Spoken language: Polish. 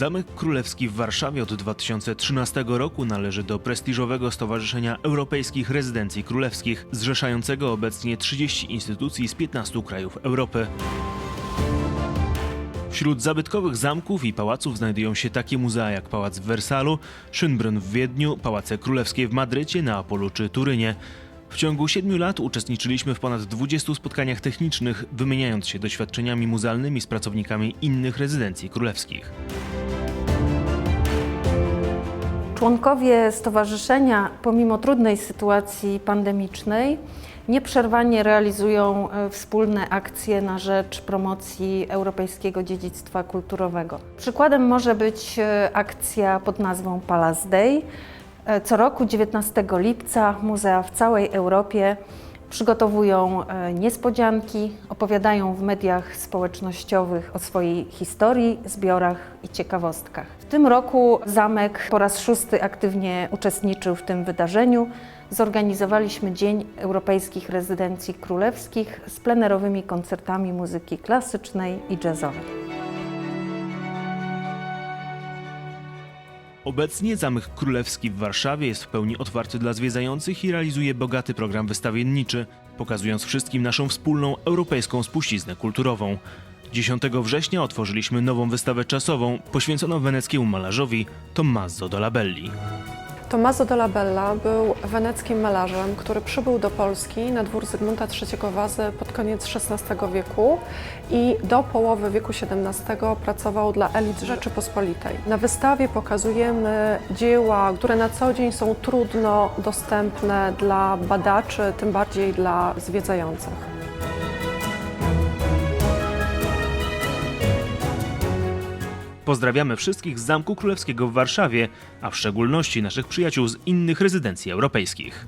Zamek Królewski w Warszawie od 2013 roku należy do prestiżowego Stowarzyszenia Europejskich Rezydencji Królewskich, zrzeszającego obecnie 30 instytucji z 15 krajów Europy. Wśród zabytkowych zamków i pałaców znajdują się takie muzea jak Pałac w Wersalu, Schönbrunn w Wiedniu, Pałace Królewskie w Madrycie, Neapolu czy Turynie. W ciągu siedmiu lat uczestniczyliśmy w ponad 20 spotkaniach technicznych, wymieniając się doświadczeniami muzealnymi z pracownikami innych rezydencji królewskich. Członkowie stowarzyszenia, pomimo trudnej sytuacji pandemicznej, nieprzerwanie realizują e, wspólne akcje na rzecz promocji europejskiego dziedzictwa kulturowego. Przykładem może być e, akcja pod nazwą Palace Day. E, Co roku 19 lipca muzea w całej Europie przygotowują e, niespodzianki, opowiadają w mediach społecznościowych o swojej historii, zbiorach i ciekawostkach. W tym roku zamek po raz szósty aktywnie uczestniczył w tym wydarzeniu. Zorganizowaliśmy Dzień Europejskich Rezydencji Królewskich z plenerowymi koncertami muzyki klasycznej i jazzowej. Obecnie Zamek Królewski w Warszawie jest w pełni otwarty dla zwiedzających i realizuje bogaty program wystawienniczy, pokazując wszystkim naszą wspólną europejską spuściznę kulturową. 10 września otworzyliśmy nową wystawę czasową poświęconą weneckiemu malarzowi Tommaso Dolabelli. Tommaso Dolabella był weneckim malarzem, który przybył do Polski na dwór Zygmunta III Wazy pod koniec XVI wieku i do połowy wieku XVII pracował dla elit Rzeczypospolitej. Na wystawie pokazujemy dzieła, które na co dzień są trudno dostępne dla badaczy, tym bardziej dla zwiedzających. Pozdrawiamy wszystkich z Zamku Królewskiego w Warszawie, a w szczególności naszych przyjaciół z innych rezydencji europejskich.